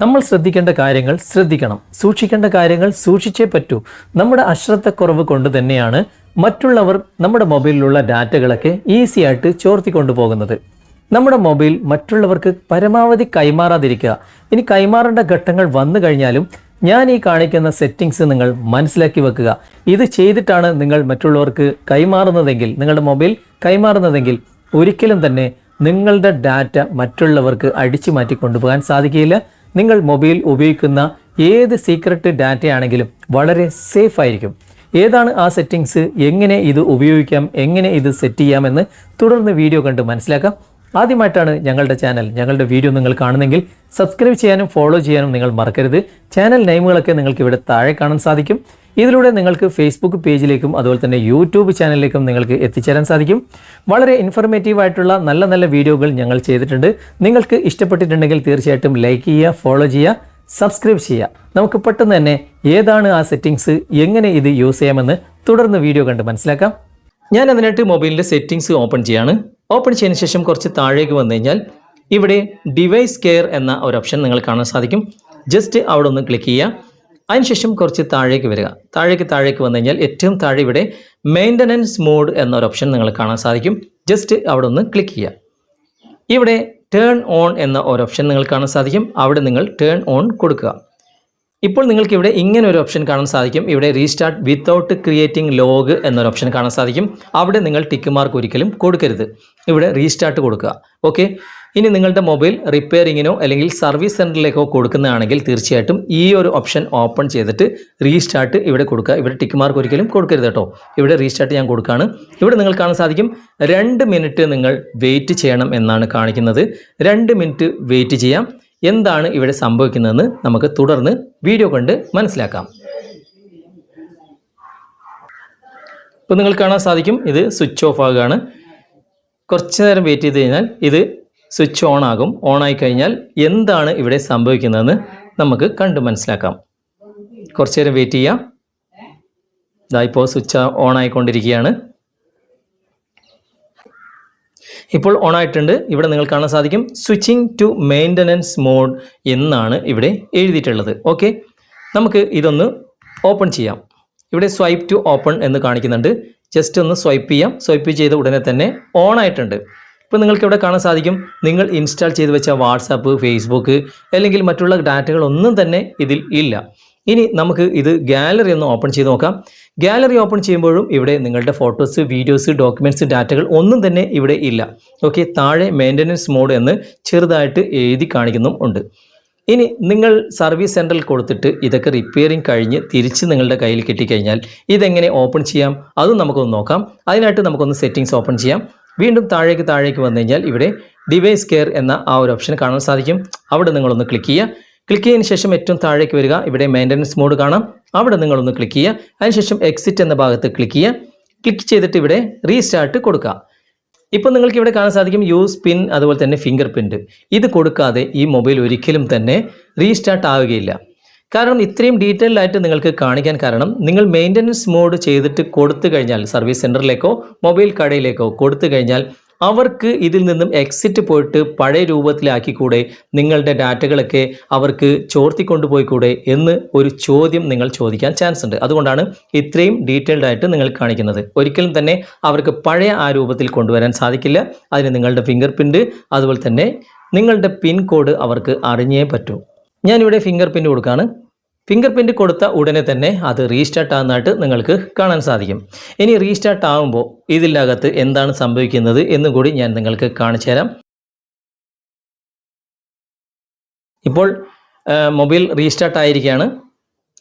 നമ്മൾ ശ്രദ്ധിക്കേണ്ട കാര്യങ്ങൾ ശ്രദ്ധിക്കണം. സൂക്ഷിക്കേണ്ട കാര്യങ്ങൾ സൂക്ഷിച്ചേ പറ്റൂ. നമ്മുടെ അശ്രദ്ധക്കുറവ് കൊണ്ട് തന്നെയാണ് മറ്റുള്ളവർ നമ്മുടെ മൊബൈലിലുള്ള ഡാറ്റകളൊക്കെ ഈസി ആയിട്ട് ചോർത്തി കൊണ്ടുപോകുന്നത്. നമ്മുടെ മൊബൈൽ മറ്റുള്ളവർക്ക് പരമാവധി കൈമാറാതിരിക്കുക. ഇനി കൈമാറേണ്ട ഘട്ടങ്ങൾ വന്നു കഴിഞ്ഞാലും ഞാൻ ഈ കാണിക്കുന്ന സെറ്റിങ്സ് നിങ്ങൾ മനസ്സിലാക്കി വെക്കുക. ഇത് ചെയ്തിട്ടാണ് നിങ്ങൾ മറ്റുള്ളവർക്ക് കൈമാറുന്നതെങ്കിൽ നിങ്ങളുടെ മൊബൈൽ കൈമാറുന്നതെങ്കിൽ ഒരിക്കലും തന്നെ നിങ്ങളുടെ ഡാറ്റ മറ്റുള്ളവർക്ക് അടിച്ചു മാറ്റി കൊണ്ടുപോകാൻ സാധിക്കുകയില്ല. നിങ്ങൾ മൊബൈൽ ഉപയോഗിക്കുന്ന ഏത് സീക്രട്ട് ഡാറ്റയാണെങ്കിലും വളരെ സേഫ് ആയിരിക്കും. ഏതാണ് ആ സെറ്റിങ്സ് എങ്ങനെ ഇത് ഉപയോഗിക്കാം? എങ്ങനെ ഇത് സെറ്റ് ചെയ്യാമെന്ന് തുടർന്ന് വീഡിയോ കണ്ട് മനസ്സിലാക്കാം. ആദ്യമായിട്ടാണ് ഞങ്ങളുടെ ചാനൽ ഞങ്ങളുടെ വീഡിയോ നിങ്ങൾ കാണുന്നെങ്കിൽ സബ്സ്ക്രൈബ് ചെയ്യാനും ഫോളോ ചെയ്യാനും നിങ്ങൾ മറക്കരുത്. ചാനൽ നെയിമുകളൊക്കെ നിങ്ങൾക്ക് ഇവിടെ താഴെ കാണാൻ സാധിക്കും. ഇതിലൂടെ നിങ്ങൾക്ക് ഫേസ്ബുക്ക് പേജിലേക്കും അതുപോലെ തന്നെ യൂട്യൂബ് ചാനലിലേക്കും നിങ്ങൾക്ക് എത്തിച്ചേരാൻ സാധിക്കും. വളരെ ഇൻഫർമേറ്റീവ് ആയിട്ടുള്ള നല്ല നല്ല വീഡിയോകൾ ഞങ്ങൾ ചെയ്തിട്ടുണ്ട്. നിങ്ങൾക്ക് ഇഷ്ടപ്പെട്ടിട്ടുണ്ടെങ്കിൽ തീർച്ചയായിട്ടും ലൈക്ക് ചെയ്യുക ഫോളോ ചെയ്യുക സബ്സ്ക്രൈബ് ചെയ്യുക. നമുക്ക് പെട്ടെന്ന് തന്നെ ഏതാണ് ആ സെറ്റിങ്സ് എങ്ങനെ ഇത് യൂസ് ചെയ്യാമെന്ന് തുടർന്ന് വീഡിയോ കണ്ട് മനസ്സിലാക്കാം. ഞാൻ അതിനായിട്ട് മൊബൈലിന്റെ സെറ്റിങ്സ് ഓപ്പൺ ചെയ്യാണ്. ഓപ്പൺ ചെയ്തതിന് ശേഷം കുറച്ച് താഴേക്ക് വന്നു കഴിഞ്ഞാൽ ഇവിടെ ഡിവൈസ് കെയർ എന്ന ഒരു ഓപ്ഷൻ നിങ്ങൾ കാണാൻ സാധിക്കും. ജസ്റ്റ് അവിടെ ഒന്ന് ക്ലിക്ക് ചെയ്യുക. അതിനുശേഷം കുറച്ച് താഴേക്ക് വരിക. താഴേക്ക് താഴേക്ക് വന്നു കഴിഞ്ഞാൽ ഏറ്റവും താഴെ ഇവിടെ മെയിന്റനൻസ് മോഡ് എന്നൊരു ഓപ്ഷൻ നിങ്ങൾ കാണാൻ സാധിക്കും. ജസ്റ്റ് അവിടെ ഒന്ന് ക്ലിക്ക് ചെയ്യുക. ഇവിടെ ടേൺ ഓൺ എന്ന ഒരു ഓപ്ഷൻ നിങ്ങൾ കാണാൻ സാധിക്കും. അവിടെ നിങ്ങൾ ടേൺ ഓൺ കൊടുക്കുക. ഇപ്പോൾ നിങ്ങൾക്ക് ഇവിടെ ഇങ്ങനെ ഒരു ഓപ്ഷൻ കാണാൻ സാധിക്കും. ഇവിടെ റീസ്റ്റാർട്ട് വിത്തൗട്ട് ക്രിയേറ്റിംഗ് ലോഗ് എന്നൊരു ഓപ്ഷൻ കാണാൻ സാധിക്കും. അവിടെ നിങ്ങൾ ടിക്ക് മാർക്ക് ഒരിക്കലും കൊടുക്കരുത്. ഇവിടെ റീസ്റ്റാർട്ട് കൊടുക്കുക. ഓക്കെ ഇനി നിങ്ങളുടെ മൊബൈൽ റിപ്പയറിങ്ങിനോ അല്ലെങ്കിൽ സർവീസ് സെന്ററിലേക്കോ കൊടുക്കുന്നതാണെങ്കിൽ തീർച്ചയായിട്ടും ഈ ഒരു ഓപ്ഷൻ ഓപ്പൺ ചെയ്തിട്ട് റീസ്റ്റാർട്ട് ഇവിടെ കൊടുക്കുക. ഇവിടെ ടിക്ക് മാർക്ക് ഒരിക്കലും കൊടുക്കരുത് കേട്ടോ. ഇവിടെ റീസ്റ്റാർട്ട് ഞാൻ കൊടുക്കുകയാണ്. ഇവിടെ നിങ്ങൾ കാണാൻ സാധിക്കും രണ്ട് മിനിറ്റ് നിങ്ങൾ വെയിറ്റ് ചെയ്യണം എന്നാണ് കാണിക്കുന്നത്. രണ്ട് മിനിറ്റ് വെയിറ്റ് ചെയ്യാം. എന്താണ് ഇവിടെ സംഭവിക്കുന്നതെന്ന് നമുക്ക് തുടർന്ന് വീഡിയോ കണ്ട് മനസ്സിലാക്കാം. ഇപ്പോൾ നിങ്ങൾ കാണാൻ സാധിക്കും ഇത് സ്വിച്ച് ഓഫ് ആകുകയാണ്. കുറച്ച് നേരം വെയിറ്റ് ചെയ്ത് കഴിഞ്ഞാൽ ഇത് സ്വിച്ച് ഓൺ ആകും ഓൺ ആയി കഴിഞ്ഞാൽ എന്താണ് ഇവിടെ സംഭവിക്കുന്നതെന്ന് നമുക്ക് കണ്ടു മനസ്സിലാക്കാം. കുറച്ചു നേരം വെയിറ്റ് ചെയ്യാം. ഇതാ ഇപ്പോൾ സ്വിച്ച് ഓൺ ആയിക്കൊണ്ടിരിക്കുകയാണ് ഇപ്പോൾ ഓൺ ആയിട്ടുണ്ട് ഇവിടെ നിങ്ങൾ കാണാൻ സാധിക്കും സ്വിച്ചിങ് ടു മെയിന്റനൻസ് മോഡ് എന്നാണ് ഇവിടെ എഴുതിയിട്ടുള്ളത്. ഓക്കെ നമുക്ക് ഇതൊന്ന് ഓപ്പൺ ചെയ്യാം. ഇവിടെ സ്വൈപ്പ് ടു ഓപ്പൺ എന്ന് കാണിക്കുന്നുണ്ട്. ജസ്റ്റ് ഒന്ന് സ്വൈപ്പ് ചെയ്യാം. സ്വൈപ്പ് ചെയ്ത ഉടനെ തന്നെ ഓൺ ആയിട്ടുണ്ട് ഇപ്പോൾ നിങ്ങൾക്ക് ഇവിടെ കാണാൻ സാധിക്കും? നിങ്ങൾ ഇൻസ്റ്റാൾ ചെയ്ത് വെച്ച വാട്സാപ്പ് ഫേസ്ബുക്ക് അല്ലെങ്കിൽ മറ്റുള്ള ഡാറ്റകൾ ഒന്നും തന്നെ ഇതിൽ ഇല്ല. ഇനി നമുക്ക് ഇത് ഗാലറി ഒന്ന് ഓപ്പൺ ചെയ്ത് നോക്കാം. ഗാലറി ഓപ്പൺ ചെയ്യുമ്പോഴും ഇവിടെ നിങ്ങളുടെ ഫോട്ടോസ് വീഡിയോസ് ഡോക്യുമെന്റ്സ് ഡാറ്റകൾ ഒന്നും തന്നെ ഇവിടെ ഇല്ല. ഓക്കെ താഴെ മെയിന്റനൻസ് മോഡ് എന്ന് ചെറുതായിട്ട് എഴുതി കാണിക്കുന്നും ഉണ്ട്. ഇനി നിങ്ങൾ സർവീസ് സെന്ററിൽ കൊടുത്തിട്ട് ഇതൊക്കെ റിപ്പയറിങ് കഴിഞ്ഞ് തിരിച്ച് നിങ്ങളുടെ കയ്യിൽ കിട്ടിക്കഴിഞ്ഞാൽ ഇതെങ്ങനെ ഓപ്പൺ ചെയ്യാം? അതും നമുക്കൊന്ന് നോക്കാം. അതിനായിട്ട് നമുക്കൊന്ന് സെറ്റിങ്സ് ഓപ്പൺ ചെയ്യാം. വീണ്ടും താഴേക്ക് താഴേക്ക് വന്നു കഴിഞ്ഞാൽ ഇവിടെ ഡിവൈസ് കെയർ എന്ന ആ ഒരു ഓപ്ഷൻ കാണാൻ സാധിക്കും. അവിടെ നിങ്ങളൊന്ന് ക്ലിക്ക് ചെയ്യുക. ക്ലിക്ക് ചെയ്തതിന് ശേഷം ഏറ്റവും താഴേക്ക് വരിക. ഇവിടെ മെയിന്റനൻസ് മോഡ് കാണാം. അവിടെ നിങ്ങളൊന്ന് ക്ലിക്ക് ചെയ്യുക. അതിനുശേഷം എക്സിറ്റ് എന്ന ഭാഗത്ത് ക്ലിക്ക് ചെയ്യുക. ക്ലിക്ക് ചെയ്തിട്ട് ഇവിടെ റീസ്റ്റാർട്ട് കൊടുക്കുക. ഇപ്പോൾ നിങ്ങൾക്ക് ഇവിടെ കാണാൻ സാധിക്കും യൂസ് പിൻ അതുപോലെ തന്നെ ഫിംഗർ പ്രിന്റ് ഇത് കൊടുക്കാതെ ഈ മൊബൈൽ ഒരിക്കലും തന്നെ റീസ്റ്റാർട്ട് ആവുകയില്ല. കാരണം ഇത്രയും ഡീറ്റെയിൽഡ് ആയിട്ട് നിങ്ങൾക്ക് കാണിക്കാൻ കാരണം നിങ്ങൾ മെയിന്റനൻസ് മോഡ് ചെയ്തിട്ട് കൊടുത്തു കഴിഞ്ഞാൽ സർവീസ് സെന്ററിലേക്കോ മൊബൈൽ കടയിലേക്കോ കൊടുത്തു കഴിഞ്ഞാൽ അവർക്ക് ഇതിൽ നിന്നും എക്സിറ്റ് പോയിട്ട് പഴയ രൂപത്തിലാക്കിക്കൂടെ നിങ്ങളുടെ ഡാറ്റകളൊക്കെ അവർക്ക് ചോർത്തിക്കൊണ്ടുപോയിക്കൂടെ എന്ന് ഒരു ചോദ്യം നിങ്ങൾ ചോദിക്കാൻ ചാൻസ് ഉണ്ട്. അതുകൊണ്ടാണ് ഇത്രയും ഡീറ്റെയിൽഡ് ആയിട്ട് നിങ്ങൾ കാണിക്കുന്നത്. ഒരിക്കലും തന്നെ അവർക്ക് പഴയ ആ രൂപത്തിൽ കൊണ്ടുവരാൻ സാധിക്കില്ല. അതിന് നിങ്ങളുടെ ഫിംഗർ പ്രിന്റ് അതുപോലെ തന്നെ നിങ്ങളുടെ പിൻ കോഡ് അവർക്ക് അറിഞ്ഞേ പറ്റൂ. ഞാനിവിടെ ഫിംഗർ പ്രിന്റ് കൊടുക്കുകയാണ് ഫിംഗർ പ്രിന്റ് കൊടുത്ത ഉടനെ തന്നെ അത് റീസ്റ്റാർട്ട് ആകുന്നതായിട്ട് നിങ്ങൾക്ക് കാണാൻ സാധിക്കും. ഇനി റീസ്റ്റാർട്ട് ആകുമ്പോൾ ഇതിനകത്ത് എന്താണ് സംഭവിക്കുന്നത് എന്നും കൂടി ഞാൻ നിങ്ങൾക്ക് കാണിച്ചു തരാം. ഇപ്പോൾ മൊബൈൽ റീസ്റ്റാർട്ട് ആയിരിക്കുകയാണ്.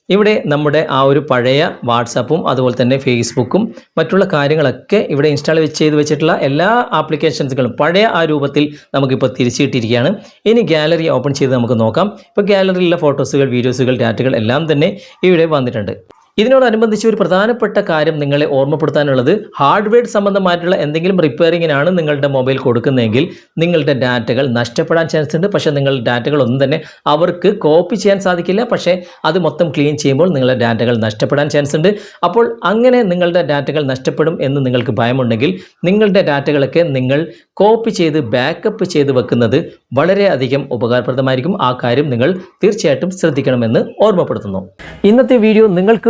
ഇവിടെ നമ്മുടെ ആ ഒരു പഴയ വാട്സാപ്പും അതുപോലെ തന്നെ ഫേസ്ബുക്കും മറ്റുള്ള കാര്യങ്ങളൊക്കെ ഇവിടെ ഇൻസ്റ്റാൾ ചെയ്ത് വെച്ചിട്ടുള്ള എല്ലാ ആപ്ലിക്കേഷൻസുകളും പഴയ ആ രൂപത്തിൽ നമുക്കിപ്പോൾ തിരിച്ചിട്ടിരിക്കുകയാണ്. ഇനി ഗാലറി ഓപ്പൺ ചെയ്ത് നമുക്ക് നോക്കാം. ഇപ്പോൾ ഗാലറിയിലുള്ള ഫോട്ടോസുകൾ വീഡിയോസുകൾ ഡാറ്റകൾ എല്ലാം തന്നെ ഇവിടെ വന്നിട്ടുണ്ട്. ഇതിനോടനുബന്ധിച്ച് ഒരു പ്രധാനപ്പെട്ട കാര്യം നിങ്ങളെ ഓർമ്മപ്പെടുത്താനുള്ളത് ഹാർഡ്വെയർ സംബന്ധമായിട്ടുള്ള എന്തെങ്കിലും റിപ്പയറിങ്ങിനാണ് നിങ്ങളുടെ മൊബൈൽ കൊടുക്കുന്നതെങ്കിൽ നിങ്ങളുടെ ഡാറ്റകൾ നഷ്ടപ്പെടാൻ ചാൻസ് ഉണ്ട്. പക്ഷേ നിങ്ങളുടെ ഡാറ്റകൾ ഒന്നും തന്നെ അവർക്ക് കോപ്പി ചെയ്യാൻ സാധിക്കില്ല. പക്ഷേ അത് മൊത്തം ക്ലീൻ ചെയ്യുമ്പോൾ നിങ്ങളുടെ ഡാറ്റകൾ നഷ്ടപ്പെടാൻ ചാൻസ് ഉണ്ട്. അപ്പോൾ അങ്ങനെ നിങ്ങളുടെ ഡാറ്റകൾ നഷ്ടപ്പെടും എന്ന് നിങ്ങൾക്ക് ഭയമുണ്ടെങ്കിൽ നിങ്ങളുടെ ഡാറ്റകളൊക്കെ നിങ്ങൾ കോപ്പി ചെയ്ത് ബാക്കപ്പ് ചെയ്ത് വെക്കുന്നത് വളരെയധികം ഉപകാരപ്രദമായിരിക്കും. ആ കാര്യം നിങ്ങൾ തീർച്ചയായിട്ടും ശ്രദ്ധിക്കണമെന്ന് ഓർമ്മപ്പെടുത്തുന്നു. ഇന്നത്തെ വീഡിയോ നിങ്ങൾക്ക്